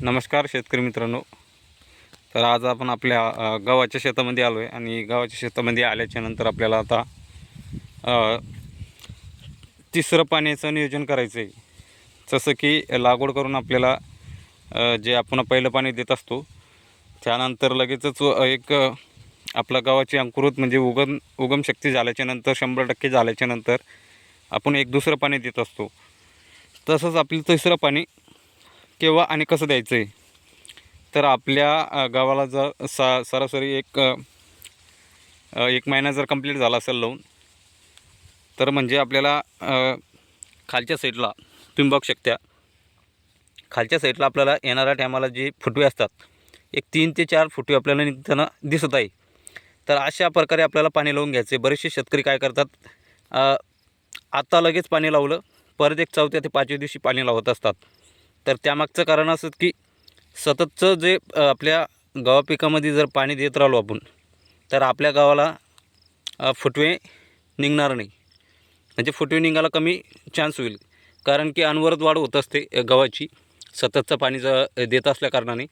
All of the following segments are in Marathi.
नमस्कार शेतकरी मित्रांनो. तर आज आपण आपल्या गव्हाच्या शेतामध्ये आलो आहे आणि गव्हाच्या शेतामध्ये आल्याच्यानंतर आपल्याला आता तिसरं पाण्याचं नियोजन करायचं आहे जसं की लागवड करून आपल्याला जे आपण पहिलं पाणी देत असतो त्यानंतर लगेचच एक आपल्या आपला गव्हाची म्हणजे उगम उगम शक्ती झाल्याच्यानंतर शंभर टक्के झाल्याच्यानंतर आपण एक दुसरं पाणी देत असतो. तसंच आपलं तिसरं पाणी केव्हा आणि कसं द्यायचं आहे तर आपल्या गावाला जर सा सरासरी एक एक महिना जर कंप्लीट झाला असेल लावून तर म्हणजे आपल्याला खालच्या साईडला तुम्ही बघू शकता. खालच्या साईडला आपल्याला येणाऱ्या टायमाला जे फुटवे असतात एक तीन ते चार फुटवे आपल्याला निघताना दिसत आहे. तर अशा प्रकारे आपल्याला पाणी लावून घ्यायचे बरेचसे शेतकरी काय करतात आत्ता लगेच पाणी लावलं परत एक चौथ्या ते पाचव्या दिवशी पाणी लावत असतात. तर त्यामागचं कारण असं की सततचं जे आपल्या गव्हा पिकामध्ये जर पाणी देत राहिलो आपण तर आपल्या गावाला फुटवे निघणार नाही. म्हणजे फुटवे निघायला कमी चान्स होईल. कारण की अनवरत वाढ होत असते गव्हाची. सततचं पाणी ज देत असल्या कारणाने.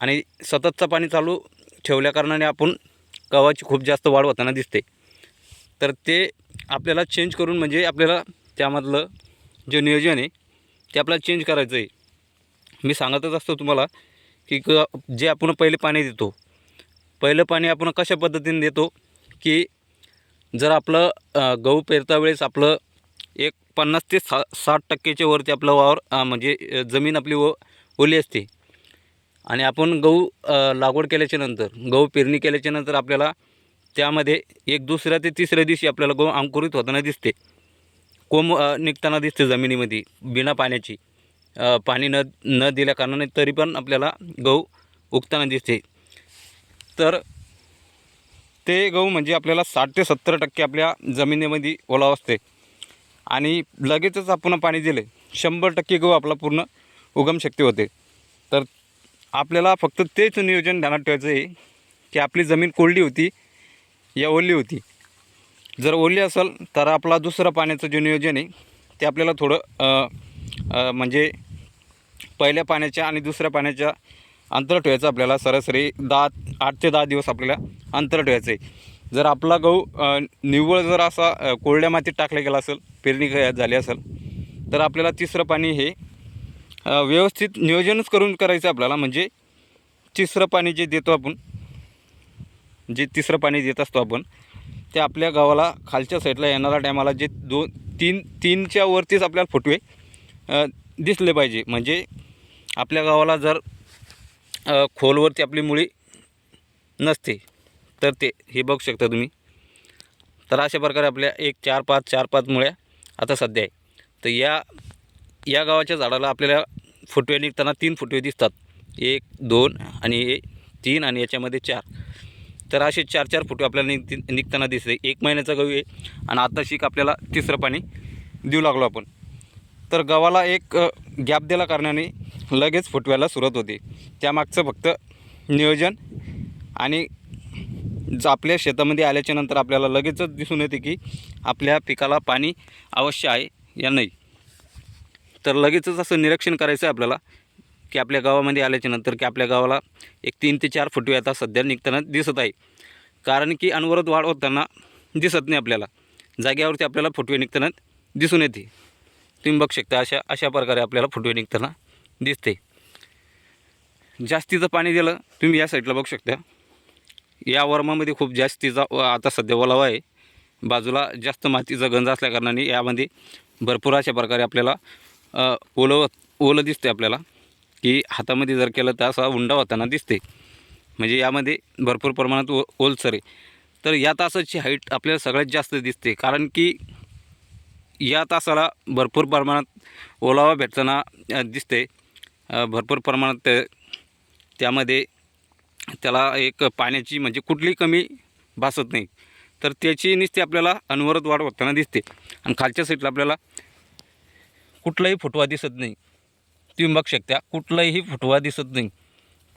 आणि सततचं पाणी चालू ठेवल्याकारणाने आपण गव्हाची खूप जास्त वाढ होताना दिसते. तर ते आपल्याला चेंज करून म्हणजे आपल्याला त्यामधलं जे नियोजन आहे ते आपल्याला चेंज करायचं आहे मी सांगतच असतो तुम्हाला की क जे आपण पहिले पाणी देतो पहिलं पाणी आपण कशा पद्धतीने देतो की जर आपलं गहू पेरता वेळेस आपलं एक पन्नास ते सा साठ टक्केच्या वरती आपलं वावर म्हणजे जमीन आपली व ओली असते. आणि आपण गहू लागवड केल्याच्यानंतर गहू पेरणी केल्याच्यानंतर आपल्याला त्यामध्ये एक दुसऱ्या ते तिसऱ्या दिवशी आपल्याला गहू अंकुरित होताना दिसते. कोंब निघताना दिसते जमिनीमध्ये बिना पाण्याची. पाणी न न दिल्या कारणाने तरी पण आपल्याला गहू उगताना दिसते. तर ते गहू म्हणजे आपल्याला साठ ते सत्तर टक्के आपल्या जमिनीमध्ये ओलाव असते. आणि लगेचच आपण पाणी दिले शंभर टक्के गहू आपला पूर्ण उगम शक्ती होते. तर आपल्याला फक्त तेच नियोजन ध्यानात ठेवायचं आहे की आपली जमीन कोरडी होती या ओली होती. जर ओली असेल तर आपला दुसरं पाण्याचं जे नियोजन आहे ते आपल्याला थोडं म्हणजे पहिल्या पाण्याच्या आणि दुसऱ्या पाण्याच्या अंतर ठेवायचं आपल्याला सरासरी दहा आठ ते दहा दिवस आपल्याला अंतर ठेवायचं आहे. जर आपला गहू निव्वळ जर असा कोरड्या मातीत टाकला गेला असेल पेरणी झाली असेल तर आपल्याला तिसरं पाणी हे व्यवस्थित नियोजनच करून करायचं आपल्याला म्हणजे तिसरं पाणी जे देतो आपण जे तिसरं पाणी देत असतो आपण ते आपल्या गावाला खालच्या साईडला येणाऱ्या टायमाला जे दोन तीन तीनच्या वरतीच आपल्याला फुटवे दिसले पाहिजे. म्हणजे आपल्या गावाला जर खोलवरती आपली मुळी नसते तर ते हे बघू शकता तुम्ही. तर अशा प्रकारे आपल्या एक चार पाच चार पाच मुळ्या आता सध्या आहे. तर या या गावाच्या झाडाला आपल्याला फुटवे निघताना तीन फुटवे दिसतात. एक दोन आणि तीन आणि याच्यामध्ये चार. तर असे चार चार फुटवे आपल्याला निघ निघताना दिसते एक महिन्याचा गहू आहे आणि आता शिक आपल्याला तिसरं पाणी देऊ लागलो आपण. तर गव्हाला एक गॅप दिला कारणाने लगेच फुटव्याला सुरुवात होते. त्यामागचं फक्त नियोजन आणि आपल्या शेतामध्ये आल्याच्यानंतर आपल्याला लगेचच दिसून येते की आपल्या पिकाला पाणी अवश्य आहे या नाही. तर लगेचच असं निरीक्षण करायचं आहे आपल्याला. की आपल्या गावामध्ये आल्याच्यानंतर की आपल्या गावाला एक तीन ते चार फुटवे आता सध्या निघताना दिसत आहे. कारण की अनवरत वाढ होताना दिसत नाही आपल्याला. जाग्यावरती आपल्याला फुटवे निघताना दिसून येते. तुम्ही बघू शकता अशा अशा प्रकारे आपल्याला फुटवे निघताना दिसते. जास्तीचं पाणी दिलं तुम्ही या साईडला बघू शकता. या वर्मामध्ये खूप जास्तीचा आता सध्या ओलावा आहे. बाजूला जास्त मातीचा गंज असल्याकारणाने यामध्ये भरपूर अशा प्रकारे आपल्याला अ, ओलं ओलं दिसते आपल्याला. की हातामध्ये जर केलं तर असा उंडा होताना दिसते. म्हणजे यामध्ये भरपूर प्रमाणात ओ ओलसर आहे. तर या तासाची हाईट आपल्याला सगळ्यात जास्त दिसते. कारण की या तासाला भरपूर प्रमाणात ओलावा भेटताना दिसते. भरपूर प्रमाणात त्यामध्ये त्याला एक पाण्याची म्हणजे कुठली कमी भासत नाही. तर त्याची नुसती आपल्याला अनवरत वाढ होताना दिसते. आणि खालच्या साईडला आपल्याला कुठलाही फुटवा दिसत नाही. तुम्ही बघू शकता कुठलाही फुटवा दिसत नाही.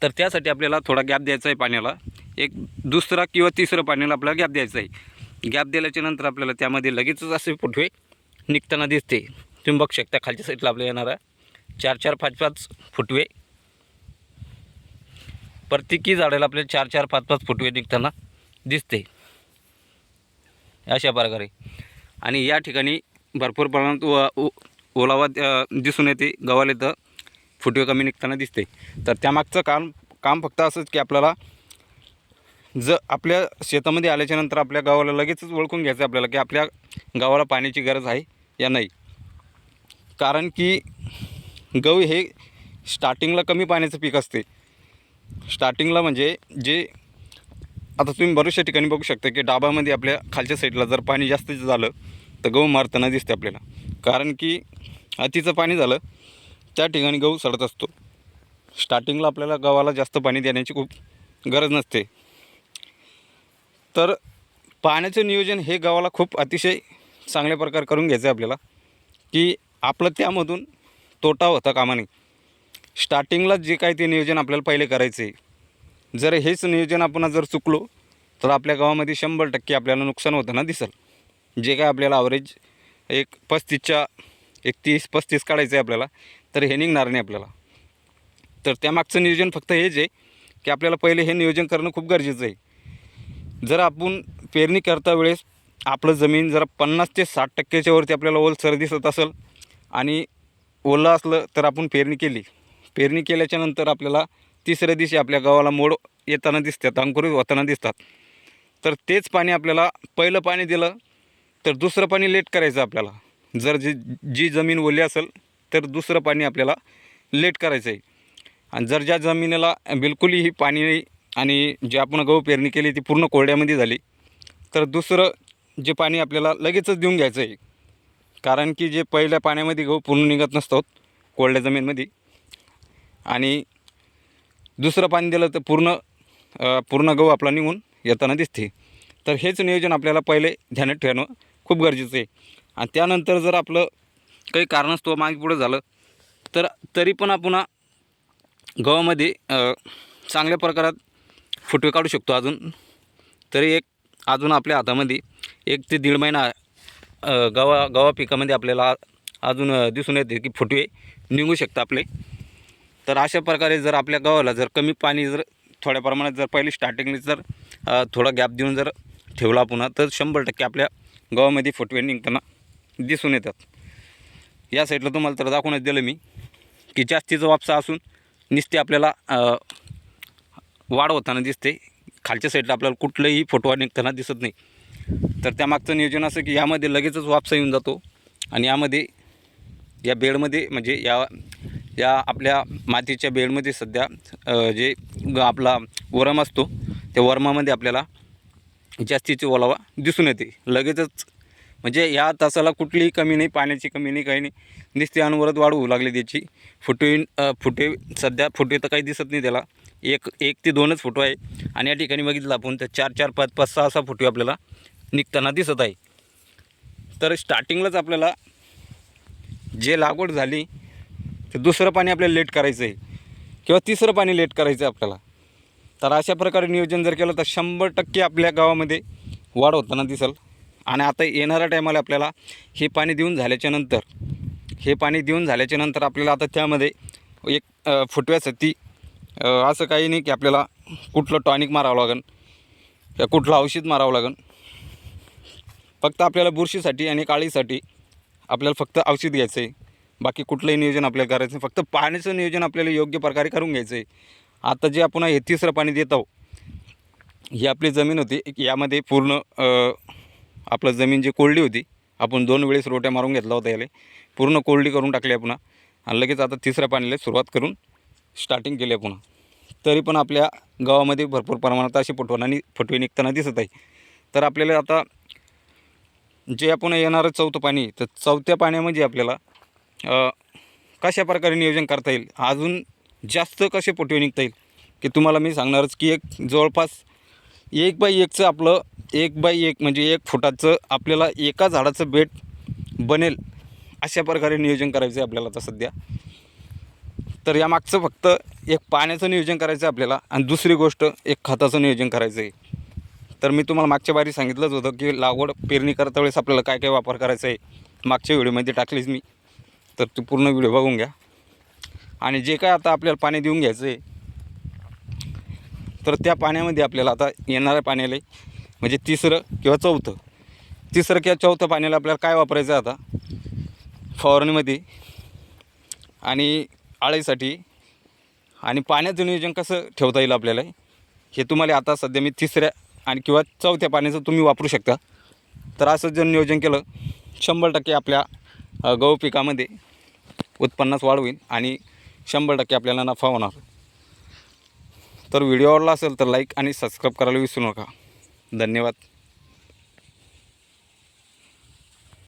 तर त्यासाठी आपल्याला थोडा गॅप द्यायचा आहे पाण्याला. एक दुसरा किंवा तिसरं पाण्याला आपल्याला गॅप द्यायचा आहे. गॅप दिल्याच्या नंतर आपल्याला त्यामध्ये लगेचच असे फुटवे निघताना दिसते. तुम्ही बघू शकता खालच्या साईडला आपल्याला येणारा चार चार पाच पाच फुटवे. प्रत्येकी झाडाला आपल्याला चार चार पाच पाच फुटवे निघताना दिसते. अशा प्रकारे. आणि या ठिकाणी भरपूर प्रमाणात व ओलावा दिसून येते. गव्हाला इथं फुटवे कमी निघताना दिसते. तर त्यामागचं काम काम फक्त असंच की आपल्याला जर आपल्या शेतामध्ये आल्याच्यानंतर आपल्या गावाला लगेचच ओळखून घ्यायचं आहे आपल्याला की आपल्या गावाला पाण्याची गरज आहे या नाही. कारण की गहू हे स्टार्टिंगला कमी पाण्याचं पीक असते. स्टार्टिंगला म्हणजे जे आता तुम्ही बऱ्याचशा ठिकाणी बघू शकता की डाबामध्ये आपल्या खालच्या साईडला जर पाणी जास्त झालं तर गहू मारताना दिसते आपल्याला. कारण की अतिचं पाणी झालं त्या ठिकाणी गहू सडत असतो. स्टार्टिंगला आपल्याला गव्हाला जास्त पाणी देण्याची खूप गरज नसते. तर पाण्याचं नियोजन हे गावाला खूप अतिशय चांगल्या प्रकारे करून घ्यायचं आहे आपल्याला. की आपलं त्यामधून तोटा होता कामा नये. स्टार्टिंगला जे काय ते नियोजन आपल्याला पहिले करायचं आहे जर हेच नियोजन आपण जर चुकलो तर आपल्या गावामध्ये शंभर टक्के आपल्याला नुकसान होताना दिसेल. जे काय आपल्याला ॲव्हरेज एक पस्तीसच्या एक तीस पस्तीस काढायचं आहे आपल्याला. तर हे निघणार नाही आपल्याला. तर त्यामागचं नियोजन फक्त हेच आहे की आपल्याला पहिले हे नियोजन करणं खूप गरजेचं आहे. जर आपण पेरणी करता वेळेस आपलं जमीन जरा पन्नास ते साठ टक्क्याच्या वरती आपल्याला ओलसर दिसत असेल आणि ओलं असलं तर आपण पेरणी केली. पेरणी केल्याच्यानंतर आपल्याला तिसऱ्या दिवशी आपल्या गावाला मोड येताना दिसतात अंकुरित होताना दिसतात. तर तेच पाणी आपल्याला पहिलं पाणी दिलं तर दुसरं पाणी लेट करायचं आपल्याला. जर जी जी जमीन ओली असेल तर दुसरं पाणी आपल्याला लेट करायचं आहे आणि जर ज्या जमिनीला बिलकुलही पाणी आणि जे आपण गहू पेरणी केली ती पूर्ण कोरड्यामध्ये झाली तर दुसरं जे पाणी आपल्याला लगेचच देऊन घ्यायचं आहे कारण की जे पहिल्या पाण्यामध्ये गहू पूर्ण निघत नसतात कोरड्या जमीनमध्ये. आणि दुसरं पाणी दिलं तर पूर्ण पूर्ण गहू आपला निघून येताना दिसते. तर हेच नियोजन आपल्याला पहिले ध्यानात ठेवणं खूप गरजेचं आहे. आणि त्यानंतर जर आपलं काही कारणास्तव मागे पुढे झालं. तर तरी पण आपण गव्हामध्ये चांगल्या प्रकारात फुटवे काढू शकतो अजून. तरी एक अजून आपल्या हातामध्ये एक ते दीड महिना अ, गव्हा गव्हा पिकामध्ये आपल्याला अजून दिसून येते की फुटवे निघू शकतात आपले. तर अशा प्रकारे जर आपल्या गव्हाला जर कमी पाणी जर थोड्या प्रमाणात जर पहिले स्टार्टिंगला जर थोडा गॅप देऊन जर ठेवला पुन्हा तर शंभर टक्के आपल्या गव्हामध्ये फुटवे निघताना दिसून येतात. या साईडला तुम्हाला तर दाखवण्यात दिलं मी की जास्तीचं वापसा असून नुसते आपल्याला वाढ होताना दिसते. खालच्या साईडला आपल्याला कुठलंही फोटो निघताना दिसत नाही. तर त्यामागचं नियोजन असं की यामध्ये लगेचच वापसा येऊन जातो आणि यामध्ये या बेडमध्ये म्हणजे या या आपल्या मातीच्या बेडमध्ये सध्या जे आपला वरम असतो त्या वरमामध्ये आपल्याला जास्तीची ओलावा दिसून येते. लगेचच म्हणजे या तासाला कुठलीही कमी नाही पाण्याची कमी नाही काही नाही. नुसती अनवरत वाढ होऊ लागली त्याची. फुटे फुटे सध्या फुटे तर काही दिसत नाही त्याला. एक एक ते दोनच फोटो आहे. आणि या ठिकाणी बघितलं आपण तर चार चार पाच पाच सहा सहा फोटो आपल्याला निघताना दिसत आहे. तर स्टार्टिंगलाच आपल्याला जे लागवड झाली ते दुसरं पाणी आपल्याला लेट करायचं आहे. किंवा तिसरं पाणी लेट करायचं आहे आपल्याला. तर अशा प्रकारे नियोजन जर केलं तर शंभर टक्के आपल्या गावामध्ये वाढ होताना दिसेल. आणि आता येणाऱ्या टायमाला आपल्याला हे पाणी देऊन झाल्याच्यानंतर हे पाणी देऊन झाल्याच्यानंतर आपल्याला आता त्यामध्ये एक फुटव्यासाठी असं काही नाही की आपल्याला कुठलं टॉनिक मारावं लागेल किंवा कुठलं औषध मारावं लागेल फक्त आपल्याला बुरशीसाठी आणि काळीसाठी आपल्याला फक्त औषध घ्यायचं आहे बाकी कुठलंही नियोजन आपल्याला करायचं नाही. फक्त पाण्याचं नियोजन आपल्याला योग्य प्रकारे करून घ्यायचं आहे आता जे आपण हे तिसरं पाणी देत आहोत ही आपली जमीन होती. यामध्ये पूर्ण आपलं जमीन जी कोरडी होती आपण दोन वेळेस रोट्या मारून घेतला होता याला. पूर्ण कोरडी करून टाकली आहे पुन्हा. आणि लगेच आता तिसऱ्या पाण्याला सुरुवात करून स्टार्टिंग केली आहे पुन्हा. तरी पण आपल्या गावामध्ये भरपूर प्रमाणात अशी फुटवणा नि निघताना दिसत आहे. तर आपल्याला आता जे आपण येणारं चौथं पाणी तर चौथ्या पाण्यामध्ये आपल्याला कशा प्रकारे नियोजन करता येईल? अजून जास्त कसे पटवे निघता येईल? की तुम्हाला मी सांगणारच की एक जवळपास एक बाय एकचं आपलं एक बाय एक म्हणजे एक फुटाचं आपल्याला एका झाडाचं बेट बनेल अशा प्रकारे नियोजन करायचं आहे आपल्याला आता सध्या. तर यामागचं फक्त एक पाण्याचं नियोजन करायचं आहे आपल्याला आणि दुसरी गोष्ट एक खताचं नियोजन करायचं आहे तर मी तुम्हाला मागच्या बारी सांगितलंच होतं की लागवड पेरणी करता वेळेस आपल्याला काय काय वापर करायचा आहे मागच्या व्हिडिओमध्ये टाकलीच मी. तर ती पूर्ण व्हिडिओ बघून घ्या. आणि जे काय आता आपल्याला पाणी देऊन घ्यायचं आहे तर त्या पाण्यामध्ये आपल्याला आता येणाऱ्या पाण्याला म्हणजे तिसरं किंवा चौथं. तिसरं किंवा चौथं पाण्याला आपल्याला काय वापरायचं आता? फवारणीमध्ये आणि आळीसाठी आणि पाण्याचं नियोजन कसं ठेवता येईल आपल्याला? हे तुम्हाला आता सध्या मी तिसऱ्या आणि किंवा चौथ्या पाण्याचं तुम्ही वापरू शकता. तर असं जर नियोजन केलं शंभर टक्के आपल्या गहू पिकामध्ये उत्पन्नास वाढ होईल आणि शंभर टक्के आपल्याला नफा होणार. तर व्हिडिओ आवडला असेल तर लाईक आणि सबस्क्राईब करायला विसरू नका. धन्यवाद.